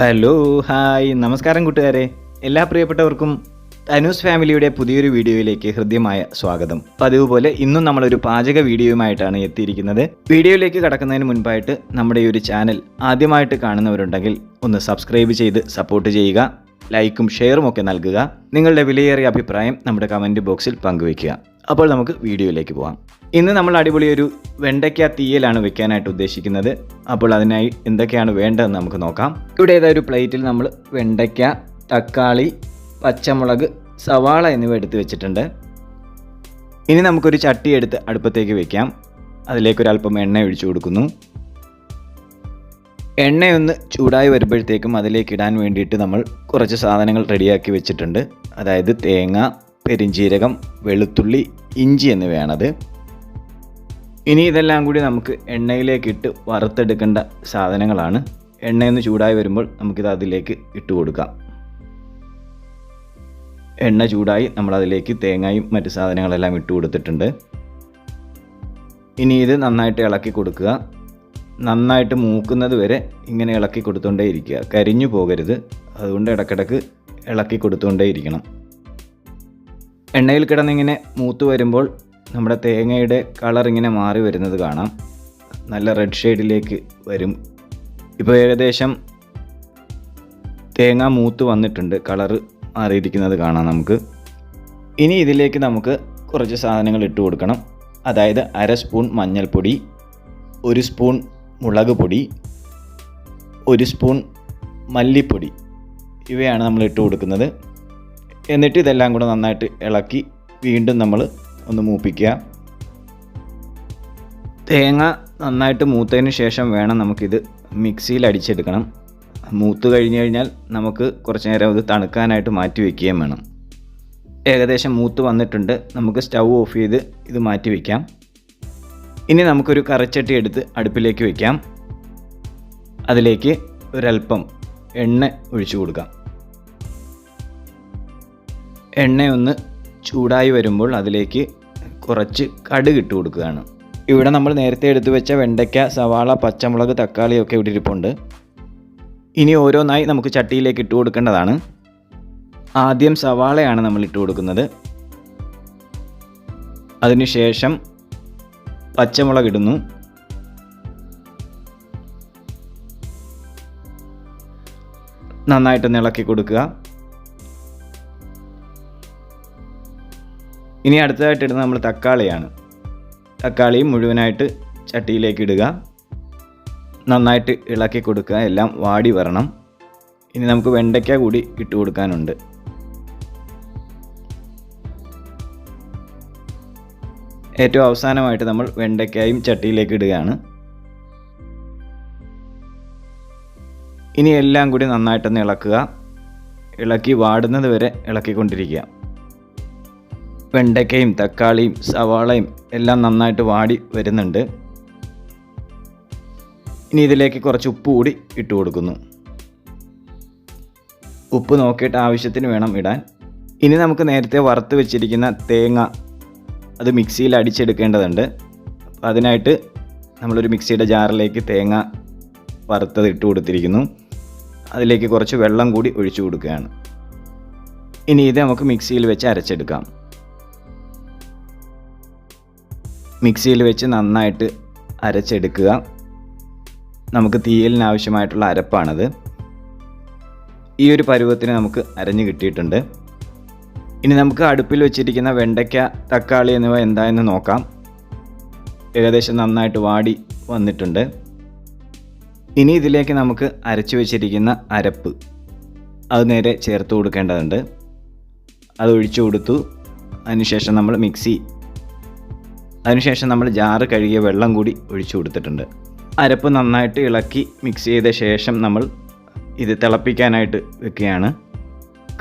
Hello hi നമസ്കാരം കൂട്ടുകാരെ. എല്ലാ പ്രിയപ്പെട്ടവർക്കും അനൂസ് ഫാമിലിയുടെ പുതിയൊരു വീഡിയോയിലേക്ക് ഹൃദ്യമായ സ്വാഗതം. പതിവ് പോലെ ഇന്നും നമ്മളൊരു പാചക വീഡിയോയുമായിട്ടാണ് എത്തിയിരിക്കുന്നത്. വീഡിയോയിലേക്ക് കടക്കുന്നതിന് മുൻപായിട്ട് നമ്മുടെ ഈ ഒരു ചാനൽ ആദ്യമായിട്ട് കാണുന്നവരുണ്ടെങ്കിൽ ഒന്ന് സബ്സ്ക്രൈബ് ചെയ്ത് സപ്പോർട്ട് ചെയ്യുക ലൈക്കും ഷെയറും ഒക്കെ നൽകുക. നിങ്ങളുടെ വിലയേറിയ അഭിപ്രായം നമ്മുടെ കമന്റ് ബോക്സിൽ പങ്കുവയ്ക്കുക. അപ്പോൾ നമുക്ക് വീഡിയോയിലേക്ക് പോകാം ഇന്ന് നമ്മൾ അടിപൊളി ഒരു വെണ്ടയ്ക്ക തീയലാണ് വെക്കാനായിട്ട് ഉദ്ദേശിക്കുന്നത്. അപ്പോൾ അതിനായി എന്തൊക്കെയാണ് വേണ്ടതെന്ന് നമുക്ക് നോക്കാം. ഇവിടെ ഏതായാലും പ്ലേറ്റിൽ നമ്മൾ വെണ്ടയ്ക്ക തക്കാളി പച്ചമുളക് സവാള എന്നിവ എടുത്ത് വെച്ചിട്ടുണ്ട്. ഇനി നമുക്കൊരു ചട്ടി എടുത്ത് അടുപ്പത്തേക്ക് വെക്കാം. അതിലേക്കൊരല്പം എണ്ണ ഒഴിച്ചു കൊടുക്കുന്നു. എണ്ണയൊന്ന് ചൂടായി വരുമ്പോഴത്തേക്കും അതിലേക്ക് ഇടാൻ വേണ്ടിയിട്ട് നമ്മൾ കുറച്ച് സാധനങ്ങൾ റെഡിയാക്കി വെച്ചിട്ടുണ്ട്. അതായത് തേങ്ങ പെരിഞ്ചീരകം വെളുത്തുള്ളി ഇഞ്ചി എന്നിവയാണത്. ഇനി ഇതെല്ലാം കൂടി നമുക്ക് എണ്ണയിലേക്ക് ഇട്ട് വറുത്തെടുക്കേണ്ട സാധനങ്ങളാണ്. എണ്ണയെന്ന് ചൂടായി വരുമ്പോൾ നമുക്കിത് അതിലേക്ക് ഇട്ട് കൊടുക്കാം. എണ്ണ ചൂടായി നമ്മളതിലേക്ക് തേങ്ങയും മറ്റു സാധനങ്ങളെല്ലാം ഇട്ട് കൊടുത്തിട്ടുണ്ട്. ഇനി ഇത് നന്നായിട്ട് ഇളക്കി കൊടുക്കുക. നന്നായിട്ട് മൂക്കുന്നത് വരെ ഇങ്ങനെ ഇളക്കി കൊടുത്തുകൊണ്ടേ ഇരിക്കുക. കരിഞ്ഞു പോകരുത്. അതുകൊണ്ട് ഇടക്കിടക്ക് ഇളക്കി കൊടുത്തുകൊണ്ടേ ഇരിക്കണം. എണ്ണയിൽ കിടന്നിങ്ങനെ മൂത്ത് വരുമ്പോൾ നമ്മുടെ തേങ്ങയുടെ കളർ ഇങ്ങനെ മാറി വരുന്നത് കാണാം. നല്ല റെഡ് ഷെയ്ഡിലേക്ക് വരും. ഇപ്പോൾ ഏകദേശം തേങ്ങ മൂത്ത് വന്നിട്ടുണ്ട്. കളറ് മാറിയിരിക്കുന്നത് കാണാം നമുക്ക്. ഇനി ഇതിലേക്ക് നമുക്ക് കുറച്ച് സാധനങ്ങൾ ഇട്ട് കൊടുക്കണം. അതായത് അര സ്പൂൺ മഞ്ഞൾപ്പൊടി ഒരു സ്പൂൺ മുളക് പൊടി ഒരു സ്പൂൺ മല്ലിപ്പൊടി. ഇവയാണ് നമ്മൾ ഇട്ട് കൊടുക്കുന്നത്. എന്നിട്ട് ഇതെല്ലാം കൂടെ നന്നായിട്ട് ഇളക്കി വീണ്ടും നമ്മൾ ഒന്ന് മൂപ്പിക്കുക. തേങ്ങ നന്നായിട്ട് മൂത്തതിന് ശേഷം വേണം നമുക്കിത് മിക്സിയിൽ അടിച്ചെടുക്കണം. മൂത്ത് കഴിഞ്ഞ് കഴിഞ്ഞാൽ നമുക്ക് കുറച്ച് നേരം ഇത് തണുക്കാനായിട്ട് മാറ്റി വയ്ക്കുകയും വേണം. ഏകദേശം മൂത്ത് വന്നിട്ടുണ്ട്. നമുക്ക് സ്റ്റൗ ഓഫ് ചെയ്ത് ഇത് മാറ്റി വയ്ക്കാം ഇനി നമുക്കൊരു കറിച്ചട്ടി എടുത്ത് അടുപ്പിലേക്ക് വയ്ക്കാം അതിലേക്ക് ഒരല്പം എണ്ണ ഒഴിച്ചു കൊടുക്കാം. എണ്ണയൊന്ന് ചൂടായി വരുമ്പോൾ അതിലേക്ക് കുറച്ച് കടുക് ഇട്ട് കൊടുക്കുകയാണ്. ഇവിടെ നമ്മൾ നേരത്തെ എടുത്തു വെച്ച വെണ്ടയ്ക്ക സവാള പച്ചമുളക് തക്കാളിയൊക്കെ ഇവിടെ ഇരിപ്പുണ്ട്. ഇനി ഓരോന്നായി നമുക്ക് ചട്ടിയിലേക്ക് ഇട്ട് കൊടുക്കേണ്ടതാണ്. ആദ്യം സവാളയാണ് നമ്മൾ ഇട്ട് കൊടുക്കുന്നത്. അതിനുശേഷം പച്ചമുളക് ഇടുന്നു. നന്നായിട്ട് ഇളക്കി കൊടുക്കുക. ഇനി അടുത്തതായിട്ട് ഇടുന്നത് നമ്മൾ തക്കാളിയാണ്. തക്കാളി മുഴുവനായിട്ട് ചട്ടിയിലേക്ക് ഇടുക. നന്നായിട്ട് ഇളക്കി കൊടുക്കുക. എല്ലാം വാടി വരണം. ഇനി നമുക്ക് വെണ്ടയ്ക്ക കൂടി ഇട്ട് കൊടുക്കാനുണ്ട്. ഏറ്റവും അവസാനമായിട്ട് നമ്മൾ വെണ്ടയ്ക്കായും ചട്ടിയിലേക്ക് ഇടുകയാണ്. ഇനി എല്ലാം കൂടി നന്നായിട്ടൊന്ന് ഇളക്കുക. ഇളക്കി വാടുന്നത് വരെ ഇളക്കിക്കൊണ്ടിരിക്കുക. വെണ്ടയ്ക്കയും തക്കാളിയും സവാളയും എല്ലാം നന്നായിട്ട് വാടി വരുന്നുണ്ട്. ഇനി ഇതിലേക്ക് കുറച്ച് ഉപ്പ് കൂടി ഇട്ട് കൊടുക്കുന്നു. ഉപ്പ് നോക്കിയിട്ട് ആവശ്യത്തിന് വേണം ഇടാൻ. ഇനി നമുക്ക് നേരത്തെ വറുത്ത് വെച്ചിരിക്കുന്ന തേങ്ങ അത് മിക്സിയിൽ അടിച്ചെടുക്കേണ്ടതുണ്ട്. അതിനായിട്ട് നമ്മളൊരു മിക്സിയുടെ ജാറിലേക്ക് തേങ്ങ വറുത്തത് ഇട്ട് കൊടുത്തിരിക്കുന്നു. അതിലേക്ക് കുറച്ച് വെള്ളം കൂടി ഒഴിച്ചു കൊടുക്കുകയാണ്. ഇനി ഇത് നമുക്ക് മിക്സിയിൽ വെച്ച് അരച്ചെടുക്കാം. മിക്സിയിൽ വെച്ച് നന്നായിട്ട് അരച്ചെടുക്കുക. നമുക്ക് തീയലിന് ആവശ്യമായിട്ടുള്ള അരപ്പാണത്. ഈ ഒരു പരുവത്തിന് നമുക്ക് അരഞ്ഞു കിട്ടിയിട്ടുണ്ട്. ഇനി നമുക്ക് അടുപ്പിൽ വെച്ചിരിക്കുന്ന വെണ്ടയ്ക്ക തക്കാളി എന്നിവ എന്തായെന്ന് നോക്കാം. ഏകദേശം നന്നായിട്ട് വാടി വന്നിട്ടുണ്ട്. ഇനി ഇതിലേക്ക് നമുക്ക് അരച്ചു വെച്ചിരിക്കുന്ന അരപ്പ് അത് നേരെ ചേർത്ത് കൊടുക്കേണ്ടതുണ്ട്. അത് ഒഴിച്ചു കൊടുത്തു. അതിനുശേഷം നമ്മൾ മിക്സി അതിനുശേഷം നമ്മൾ ജാറ് കഴുകിയ വെള്ളം കൂടി ഒഴിച്ചു കൊടുത്തിട്ടുണ്ട്. അരപ്പ് നന്നായിട്ട് ഇളക്കി മിക്സ് ചെയ്ത ശേഷം നമ്മൾ ഇത് തിളപ്പിക്കാനായിട്ട് വെക്കുകയാണ്.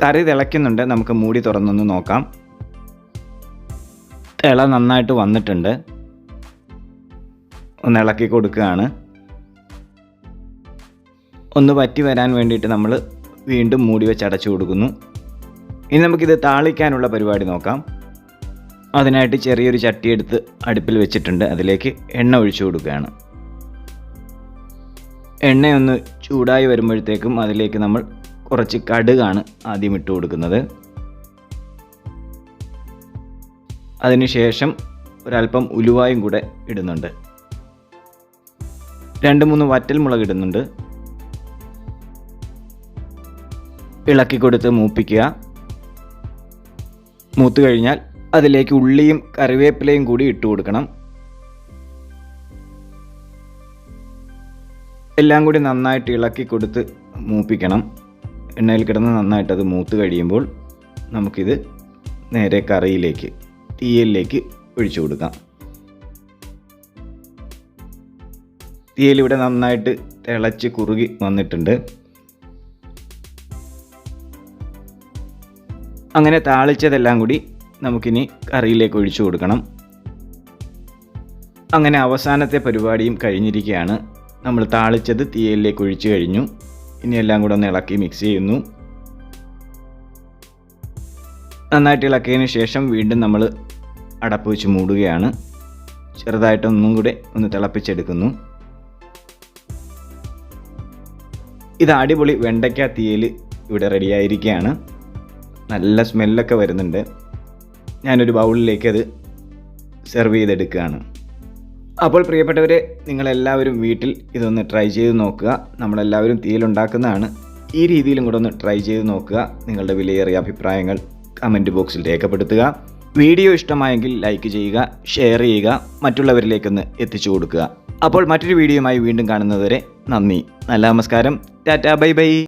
കറി തിളയ്ക്കുന്നുണ്ട്. നമുക്ക് മൂടി തുറന്നൊന്ന് നോക്കാം. തിള നന്നായിട്ട് വന്നിട്ടുണ്ട്. ഒന്ന് ഇളക്കി കൊടുക്കുകയാണ്. ഒന്ന് വറ്റി വരാൻ വേണ്ടിയിട്ട് നമ്മൾ വീണ്ടും മൂടി വെച്ച് അടച്ചു കൊടുക്കുന്നു. ഇനി നമുക്കിത് താളിക്കാനുള്ള പരിപാടി നോക്കാം. അതിനായിട്ട് ചെറിയൊരു ചട്ടി എടുത്ത് അടുപ്പിൽ വെച്ചിട്ടുണ്ട്. അതിലേക്ക് എണ്ണ ഒഴിച്ചു കൊടുക്കുകയാണ്. എണ്ണയൊന്ന് ചൂടായി വരുമ്പോഴത്തേക്കും അതിലേക്ക് നമ്മൾ കുറച്ച് കടുകാണ് ആദ്യം ഇട്ട് കൊടുക്കുന്നത്. അതിനുശേഷം ഒരല്പം ഉലുവായും കൂടെ ഇടുന്നുണ്ട്. രണ്ട് മൂന്ന് വറ്റൽ മുളക് ഇടുന്നുണ്ട്. ഇളക്കി കൊടുത്ത് മൂപ്പിക്കുക. മൂത്ത് കഴിഞ്ഞാൽ അതിലേക്ക് ഉള്ളിയും കറിവേപ്പിലയും കൂടി ഇട്ട് കൊടുക്കണം. എല്ലാം കൂടി നന്നായിട്ട് ഇളക്കി കൊടുത്ത് മൂപ്പിക്കണം. എണ്ണയിൽ കിടന്ന് നന്നായിട്ട് അത് മൂത്ത് കഴിയുമ്പോൾ നമുക്കിത് നേരെ കറിയിലേക്ക് തീയലിലേക്ക് ഒഴിച്ചു കൊടുക്കാം. തീയൽ ഇവിടെ നന്നായിട്ട് തിളച്ച് കുറുകി വന്നിട്ടുണ്ട്. അങ്ങനെ താളിച്ചതെല്ലാം കൂടി നമുക്കിനി കറിയിലേക്ക് ഒഴിച്ചു കൊടുക്കണം. അങ്ങനെ അവസാനത്തെ പരിപാടിയും കഴിഞ്ഞിരിക്കുകയാണ്. നമ്മൾ താളിച്ചത് തീയലിലേക്ക് ഒഴിച്ചു കഴിഞ്ഞു. ഇനി എല്ലാം കൂടെ ഒന്ന് ഇളക്കി മിക്സ് ചെയ്യുന്നു. നന്നായിട്ട് ഇളക്കിയതിന് ശേഷം വീണ്ടും നമ്മൾ അടപ്പ് വെച്ച് മൂടുകയാണ്. ചെറുതായിട്ട് ഒന്നും കൂടെ ഒന്ന് തിളപ്പിച്ചെടുക്കുന്നു. ഇത് അടിപൊളി വെണ്ടയ്ക്ക തീയൽ ഇവിടെ റെഡിയായിരിക്കുകയാണ് നല്ല സ്മെല്ലൊക്കെ വരുന്നുണ്ട്. ഞാനൊരു ബൗളിലേക്ക് അത് സെർവ് ചെയ്തെടുക്കുകയാണ്. അപ്പോൾ പ്രിയപ്പെട്ടവരെ നിങ്ങളെല്ലാവരും വീട്ടിൽ ഇതൊന്ന് ട്രൈ ചെയ്ത് നോക്കുക. നമ്മളെല്ലാവരും തീയിലുണ്ടാക്കുന്നതാണ്. ഈ രീതിയിലും കൂടെ ഒന്ന് ട്രൈ ചെയ്ത് നോക്കുക. നിങ്ങളുടെ വിലയേറിയ അഭിപ്രായങ്ങൾ കമന്റ് ബോക്സിൽ രേഖപ്പെടുത്തുക. വീഡിയോ ഇഷ്ടമായെങ്കിൽ ലൈക്ക് ചെയ്യുക ഷെയർ ചെയ്യുക മറ്റുള്ളവരിലേക്കൊന്ന് എത്തിച്ചു കൊടുക്കുക. അപ്പോൾ മറ്റൊരു വീഡിയോയുമായി വീണ്ടും കാണുന്നതുവരെ നന്ദി. നല്ല നമസ്കാരം. Tata bye bye.